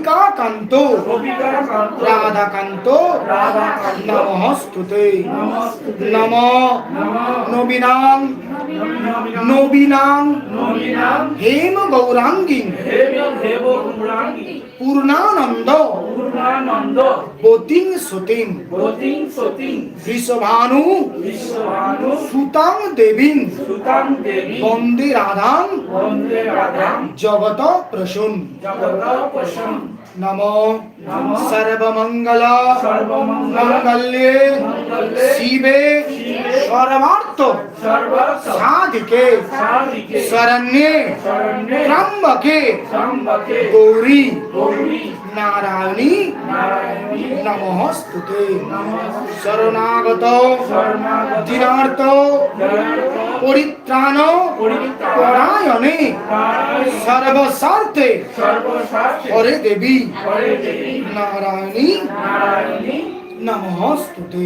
গোপিকা কান্ত রাধাকান্ত। রাধাকান্ত। নমস্তুতে। নম। নবীনাং নবীনাং হেম গৌরাঙ্গী পূর্ণানন্দ। বতিং সতীং বিশ্বভানু সুতাং দেবীং রাধাং বন্দে রাধাং জগত প্রসূন। নম সর্বমঙ্গল। মঙ্গল্যে মঙ্গলে শিবে সর্বার্থ। সাধিকে শরণ্যে ত্রম্বকে গৌরী নারায়ণী নমস্তুতে। নমস্তে শরণাগত শরণাগত দিনার্থ পরিত্রাণ নারায়ণ সর্বস্বার্থে। হরে দেবী। নারায়ণী। নমস্তুতে।